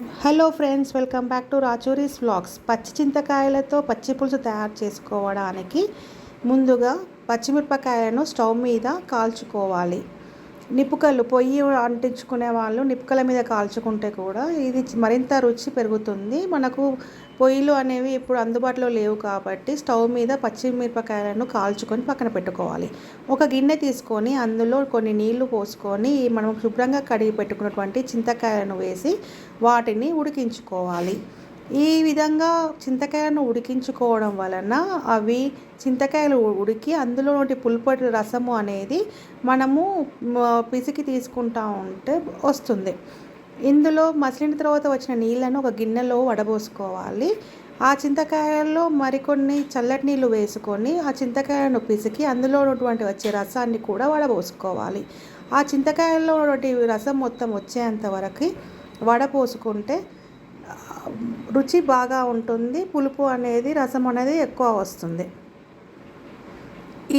Hello friends welcome back to Rachuri's vlogs పచ్చి చింతకాయలతో పచ్చి పులుసు తయారు చేసుకోవడానికి ముందుగా పచ్చిమిరపకాయలను స్టవ్ మీద కాల్చుకోవాలి. నిపుకలు పొయ్యి అంటించుకునే వాళ్ళు నిప్పుకల మీద కాల్చుకుంటే కూడా ఇది మరింత రుచి పెరుగుతుంది. మనకు పొయ్యిలు అనేవి ఇప్పుడు అందుబాటులో లేవు కాబట్టి స్టవ్ మీద పచ్చిమిరపకాయలను కాల్చుకొని పక్కన పెట్టుకోవాలి. ఒక గిన్నె తీసుకొని అందులో కొన్ని నీళ్ళు పోసుకొని మనం శుభ్రంగా కడిగి పెట్టుకున్నటువంటి చింతకాయలను వేసి వాటిని ఉడికించుకోవాలి. ఈ విధంగా చింతకాయలను ఉడికించుకోవడం వలన అవి చింతకాయలు ఉడికి అందులోని పులుపటి రసము అనేది మనము పిసికి తీసుకుంటా ఉంటే వస్తుంది. ఇందులో మసిలిన తర్వాత వచ్చిన నీళ్ళను ఒక గిన్నెలో వడబోసుకోవాలి. ఆ చింతకాయల్లో మరికొన్ని చల్లటి నీళ్ళు వేసుకొని ఆ చింతకాయలను పిసికి అందులో ఉన్నటువంటి వచ్చే రసాన్ని కూడా వడబోసుకోవాలి. ఆ చింతకాయల్లో రసం మొత్తం వచ్చేంత వరకు వడపోసుకుంటే రుచి బాగా ఉంటుంది పులుపు అనేది రసం అనేది ఎక్కువ వస్తుంది.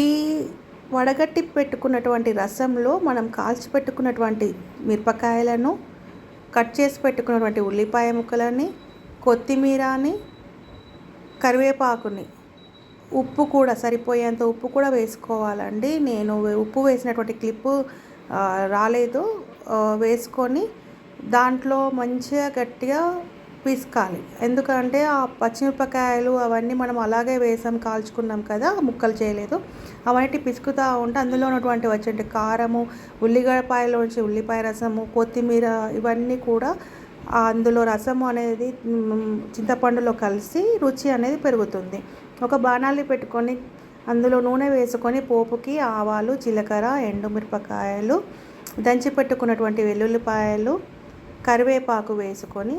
ఈ వడగట్టి పెట్టుకున్నటువంటి రసంలో మనం కాల్చి పెట్టుకున్నటువంటి మిరపకాయలను కట్ చేసి పెట్టుకున్నటువంటి ఉల్లిపాయ ముక్కలని కొత్తిమీరని కరివేపాకుని ఉప్పు కూడా సరిపోయేంత ఉప్పు కూడా వేసుకోవాలండి. నేను ఉప్పు వేసినటువంటి క్లిప్పు రాలేదు. వేసుకొని దాంట్లో మంచిగా గట్టిగా పిసకాలి ఎందుకంటే ఆ పచ్చిమిరపకాయలు అవన్నీ మనం అలాగే వేసాం కాల్చుకున్నాం కదా ముక్కలు చేయలేదు. అవన్నీ పిసుకుతూ ఉంటే అందులో ఉన్నటువంటి వచ్చే కారము ఉల్లిగడపాయలోంచి ఉల్లిపాయ రసము కొత్తిమీర ఇవన్నీ కూడా అందులో రసము అనేది చింతపండులో కలిసి రుచి అనేది పెరుగుతుంది. ఒక బాణాలి పెట్టుకొని అందులో నూనె వేసుకొని పోపుకి ఆవాలు జీలకర్ర ఎండుమిరపకాయలు దంచి పెట్టుకున్నటువంటి వెల్లుల్లిపాయలు కరివేపాకు వేసుకొని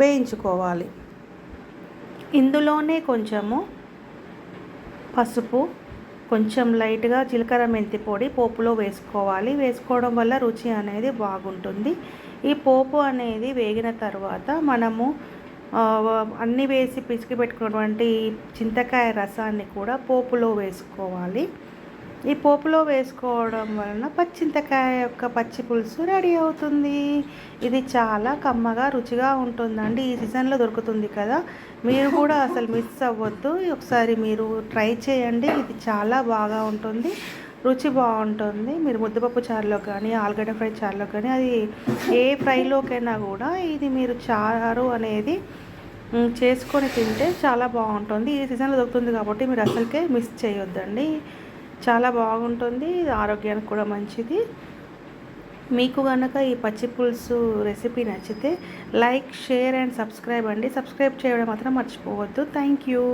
వేయించుకోవాలి. ఇందులోనే కొంచెము పసుపు కొంచెం లైట్గా జీలకర్ర మెంతి పొడి పోపులో వేసుకోవాలి. వేసుకోవడం వల్ల రుచి అనేది బాగుంటుంది. ఈ పోపు అనేది వేగిన తర్వాత మనము అన్నీ వేసి పిసికి పెట్టుకున్నటువంటి చింతకాయ రసాన్ని కూడా పోపులో వేసుకోవాలి. ఈ పోపులో వేసుకోవడం వలన పచ్చింతకాయ యొక్క పచ్చి పులుసు రెడీ అవుతుంది. ఇది చాలా కమ్మగా రుచిగా ఉంటుందండి. ఈ సీజన్లో దొరుకుతుంది కదా. మీరు కూడా అసలు మిస్ అవ్వద్దు. ఒకసారి మీరు ట్రై చేయండి. ఇది చాలా బాగా ఉంటుంది. రుచి బాగుంటుంది. మీరు ముద్దపప్పు చారులో కానీ ఆలుగడ్డ ఫ్రై చారులో కానీ అది ఏ ఫ్రైలోకైనా కూడా ఇది మీరు చారు అనేది చేసుకొని తింటే చాలా బాగుంటుంది. ఈ సీజన్లో దొరుకుతుంది కాబట్టి మీరు అసలుకే మిస్ చేయొద్దండి. చాలా బాగుంటుంది. ఆరోగ్యానికి కూడా మంచిది. మీకు కనుక ఈ పచ్చి పులుసు రెసిపీ నచ్చితే లైక్ షేర్ అండ్ సబ్స్క్రైబ్ అండి. సబ్స్క్రైబ్ చేయడం మాత్రం మర్చిపోవద్దు. Thank you.